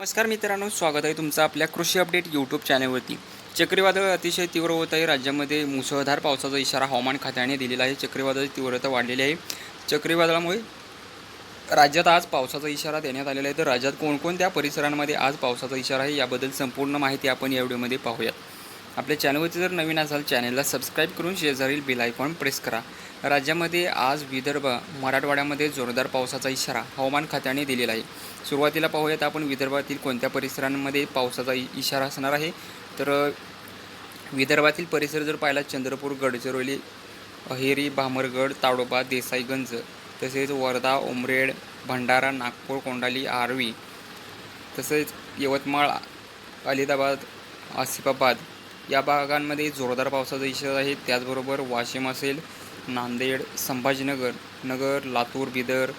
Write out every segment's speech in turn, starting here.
नमस्कार मित्रांनो स्वागत आहे तुमचं आपल्या कृषी अपडेट यूट्यूब चॅनलवरती चक्रीवादळ अतिशय तीव्र होत आहे. राज्यामध्ये मुसळधार पावसाचा इशारा हवामान खात्याने दिलेला आहे. चक्रीवादळाची तीव्रता वाढलेली आहे. चक्रीवादळामुळे राज्यात आज पावसाचा इशारा देण्यात आलेला आहे. तर राज्यात कोणकोणत्या परिसरांमध्ये आज पावसाचा इशारा आहे याबद्दल संपूर्ण माहिती आपण या व्हिडिओमध्ये पाहूयात. आपल्या चॅनलवरती जर नवीन असाल चॅनलला सबस्क्राईब करून शेजारील बेल आयकॉन प्रेस करा. राज्यामध्ये आज विदर्भ मराठवाड्यामध्ये जोरदार पावसाचा इशारा हवामान खात्याने दिलेला आहे. सुरुवातीला पाहूयात आपण विदर्भातील कोणत्या परिसरांमध्ये पावसाचा इशारा असणार आहे? तर विदर्भातील परिसर जर पाहिला चंद्रपूर गडचिरोली अहेरी भामरगड ताडोबा देसाईगंज तसेच वर्धा उमरेड भंडारा नागपूर कोंडाली आर्वी तसेच यवतमाळ अलिदाबाद आसिफाबाद या भागांमध्ये जोरदार पावसाचा इशारा आहे. त्याचबरोबर वाशिम असेल नांदेड संभाजीनगर नगर लातूर बिदर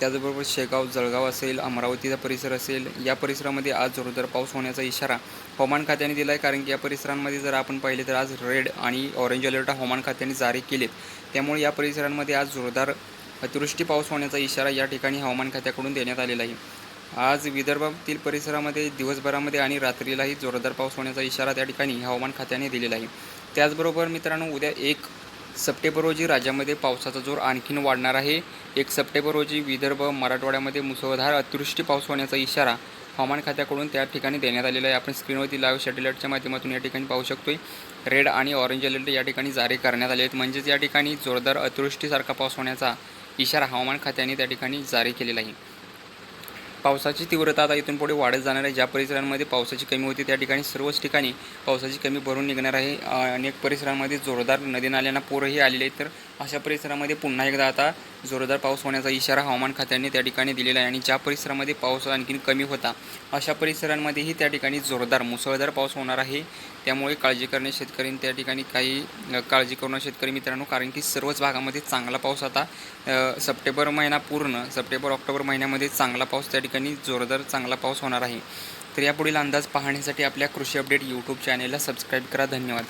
त्याचबरोबर शेगाव जळगाव असेल अमरावतीचा परिसर असेल या परिसरामध्ये आज जोरदार पाऊस होण्याचा इशारा हवामान खात्याने दिला आहे कारण की या परिसरांमध्ये जर आपण पाहिले तर आज रेड आणि ऑरेंज अलर्ट हवामान खात्याने जारी केलेत. त्यामुळे या परिसरांमध्ये आज जोरदार अतिवृष्टी पाऊस होण्याचा इशारा या ठिकाणी हवामान खात्याकडून देण्यात आलेला आहे. आज विदर्भातील परिसरामध्ये दिवसभरामध्ये आणि रात्रीलाही जोरदार पाऊस होण्याचा इशारा त्या ठिकाणी हवामान खात्याने दिलेला आहे. त्याचबरोबर मित्रांनो उद्या एक सप्टेंबर रोजी राज्यामध्ये पावसाचा जोर आणखीन वाढणार आहे. एक सप्टेंबर रोजी विदर्भ मराठवाड्यामध्ये मुसळधार अतिवृष्टी पाऊस होण्याचा इशारा हवामान खात्याकडून त्या ठिकाणी देण्यात आलेला आहे. आपण स्क्रीनवरती लाईव्ह सॅटेलाईटच्या माध्यमातून या ठिकाणी पाहू शकतोय. रेड आणि ऑरेंज अलर्ट या ठिकाणी जारी करण्यात आले आहेत. म्हणजेच या ठिकाणी जोरदार अतिवृष्टीसारखा पाऊस होण्याचा इशारा हवामान खात्याने त्या ठिकाणी जारी केलेला आहे. पावसाची तीव्रता आता इथून पुढे वाढत जाणार आहे. ज्या परिसरांमध्ये पावसाची कमी होती त्या ठिकाणी सर्वच ठिकाणी पावसाची कमी भरून निघणार आहे. अनेक परिसरांमध्ये जोरदार नदी नाल्यांना पूरही आलेले आहेत. तर अशा परिसरामध्ये पुन्हा एकदा आता जोरदार पाऊस होण्याचा इशारा हवामान खात्याने त्या ठिकाणी दिलेला आहे. आणि ज्या परिसरामध्ये पाऊस आणखीन कमी होता अशा परिसरांमध्येही त्या ठिकाणी जोरदार मुसळधार पाऊस होणार आहे. त्यामुळे काळजी करणे शेतकऱ्यांनी त्या ठिकाणी काही काळजी करणं शेतकरी मित्रांनो. कारण की सर्वच भागामध्ये चांगला पाऊस आता सप्टेंबर महिना पूर्ण सप्टेंबर ऑक्टोबर महिन्यामध्ये चांगला पाऊस त्या ठिकाणी ठिकाणी जोरदार चांगला पाऊस होणार आहे. तर यापुढील अंदाज पाहण्यासाठी आपल्या कृषी अपडेट यूट्यूब चॅनेलला सबस्क्राईब करा. धन्यवाद.